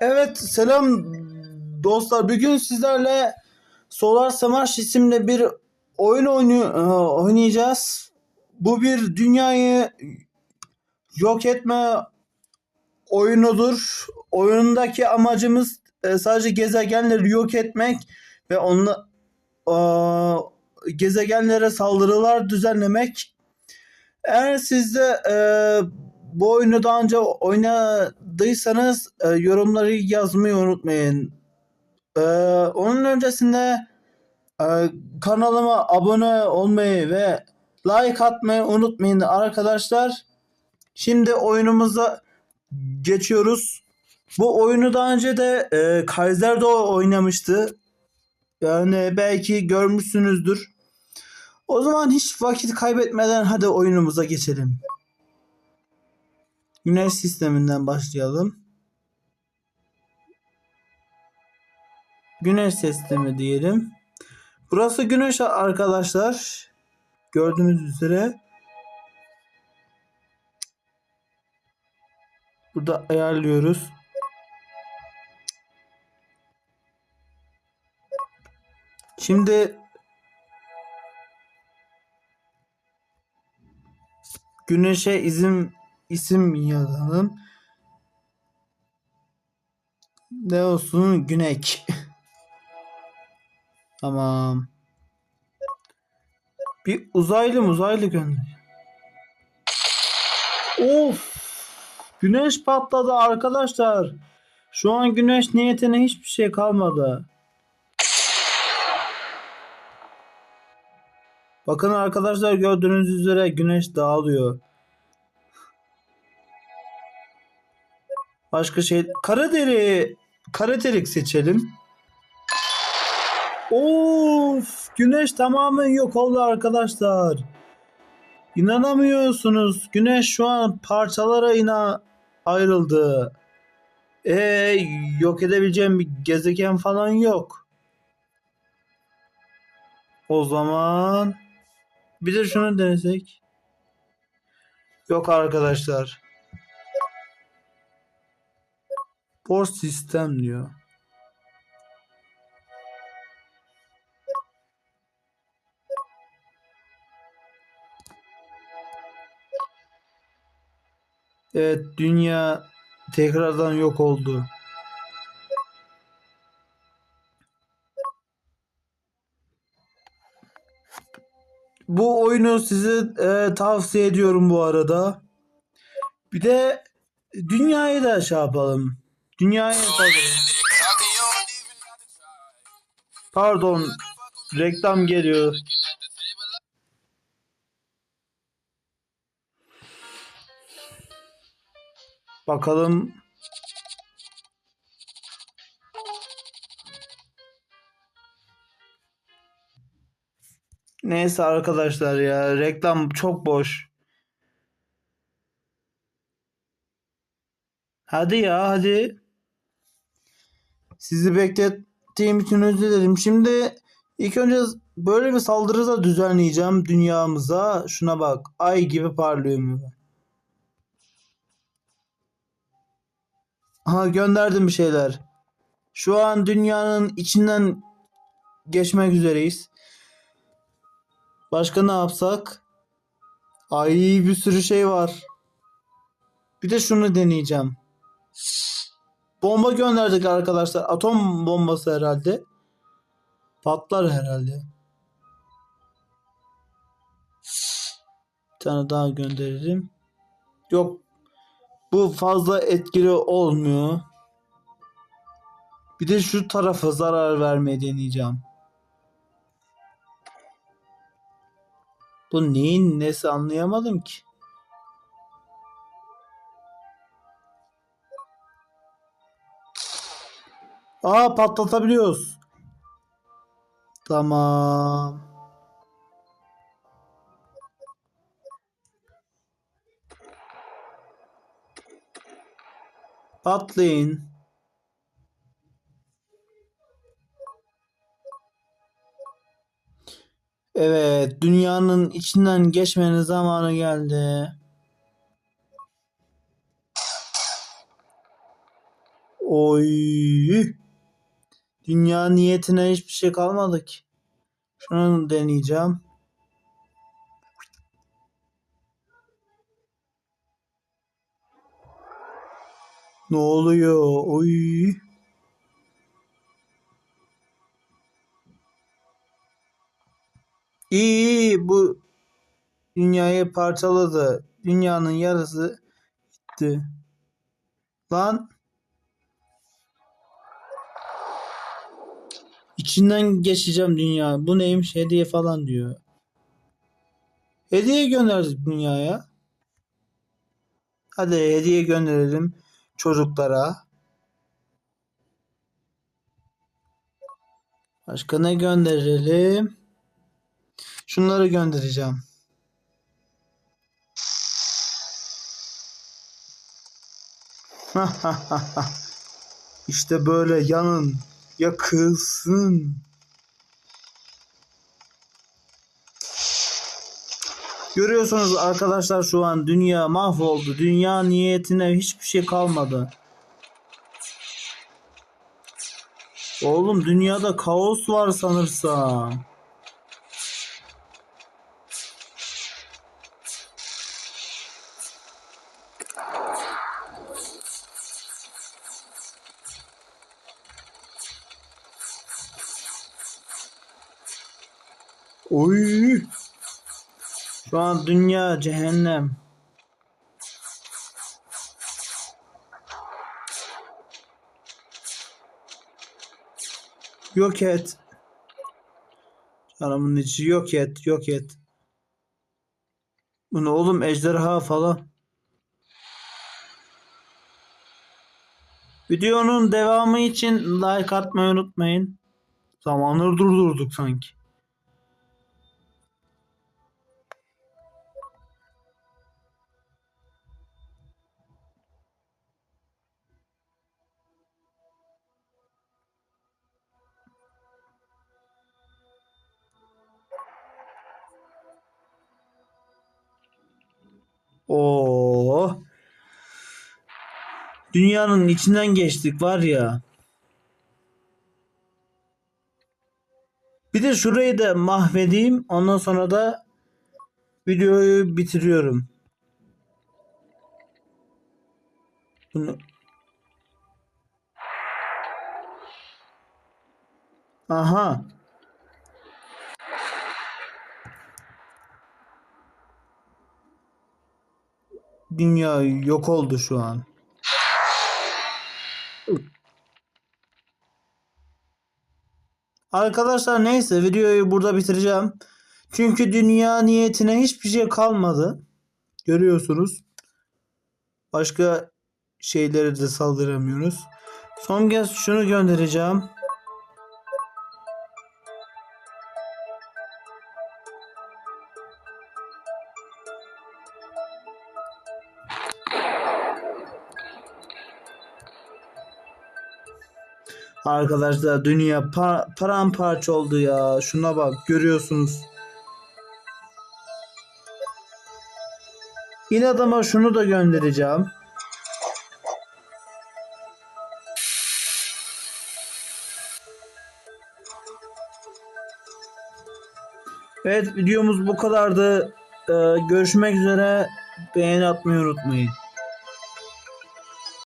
Evet selam dostlar. Bugün sizlerle Solar Smash isimli bir oyun oyunu- e, oynayacağız. Bu bir dünyayı yok etme oyunudur. Oyundaki amacımız e, sadece gezegenleri yok etmek ve onla, e, gezegenlere saldırılar düzenlemek. Eğer siz de e, bu oyunu daha önce oynadıysanız e, yorumları yazmayı unutmayın. E, onun öncesinde e, kanalıma abone olmayı ve like atmayı unutmayın arkadaşlar. Şimdi oyunumuza geçiyoruz. Bu oyunu daha önce de e, Kaiser de oynamıştı. Yani belki görmüşsünüzdür. O zaman hiç vakit kaybetmeden hadi oyunumuza geçelim. Güneş sisteminden başlayalım. Güneş sistemi diyelim. Burası güneş arkadaşlar. Gördüğünüz üzere. Burada ayarlıyoruz. Şimdi Güneşe izin isim yazalım. Ne olsun? Günek. tamam. Bir uzaylı uzaylı gönder. Of! Güneş patladı arkadaşlar. Şu an güneş niyetine hiçbir şey kalmadı. Bakın arkadaşlar gördüğünüz üzere güneş dağılıyor. Başka şey kara deri kara delik seçelim. Of güneş tamamen yok oldu arkadaşlar. İnanamıyorsunuz. Güneş şu an parçalara ina ayrıldı. E yok edebileceğim bir gezegen falan yok. O zaman bir de şunu denesek. Yok arkadaşlar. Force sistem diyor. Evet dünya tekrardan yok oldu. Bu oyunu size e, tavsiye ediyorum bu arada. Bir de dünyayı da şey yapalım. Dünyayı yapalım. Pardon. Reklam geliyor. Bakalım. Neyse arkadaşlar ya reklam çok boş. Hadi ya hadi. Sizi beklettiğim için özür dilerim. Şimdi ilk önce böyle bir saldırı da düzenleyeceğim dünyamıza. Şuna bak. Ay gibi parlıyor mu? Aha gönderdim bir şeyler. Şu an dünyanın içinden geçmek üzereyiz. Başka ne yapsak? Ay bir sürü şey var. Bir de şunu deneyeceğim. Bomba gönderdik arkadaşlar. Atom bombası herhalde. Patlar herhalde. Bir tane daha gönderirim. Yok. Bu fazla etkili olmuyor. Bir de şu tarafa zarar vermeye deneyeceğim. Bu neyin nesi anlayamadım ki. Aa patlatabiliyoruz. Tamam. Patlayın. Evet, dünyanın içinden geçmenin zamanı geldi. Oy. Dünya niyetine hiçbir şey kalmadı ki. Şunu deneyeceğim. Ne oluyor? Oy. İyi iyi bu dünyayı parçaladı. Dünyanın yarısı gitti. Lan içinden geçeceğim dünya. Bu neymiş? Hediye falan diyor. Hediye gönderdik dünyaya. Hadi hediye gönderelim çocuklara. Başka ne gönderelim? Şunları göndereceğim. işte böyle yanın yakılsın. Görüyorsunuz arkadaşlar şu an dünya mahvoldu. Dünya niyetine hiçbir şey kalmadı. Oğlum dünyada kaos var sanırsam. Oy. Şu an dünya cehennem. Yok et. Canımın içi yok et, yok et. Bu ne oğlum ejderha falan. Videonun devamı için like atmayı unutmayın. Zamanları durdurduk sanki. Oo. Dünyanın içinden geçtik var ya. Bir de şurayı da mahvedeyim. Ondan sonra da videoyu bitiriyorum. Bunu Aha. Dünya yok oldu şu an. Arkadaşlar neyse videoyu burada bitireceğim. Çünkü dünya niyetine hiçbir şey kalmadı. Görüyorsunuz. Başka şeylere de saldıramıyoruz. Son kez şunu göndereceğim. Arkadaşlar dünya pa- paramparça oldu ya. Şuna bak görüyorsunuz. Yine adama şunu da göndereceğim. Evet videomuz bu kadardı. Ee, görüşmek üzere. Beğeni atmayı unutmayın.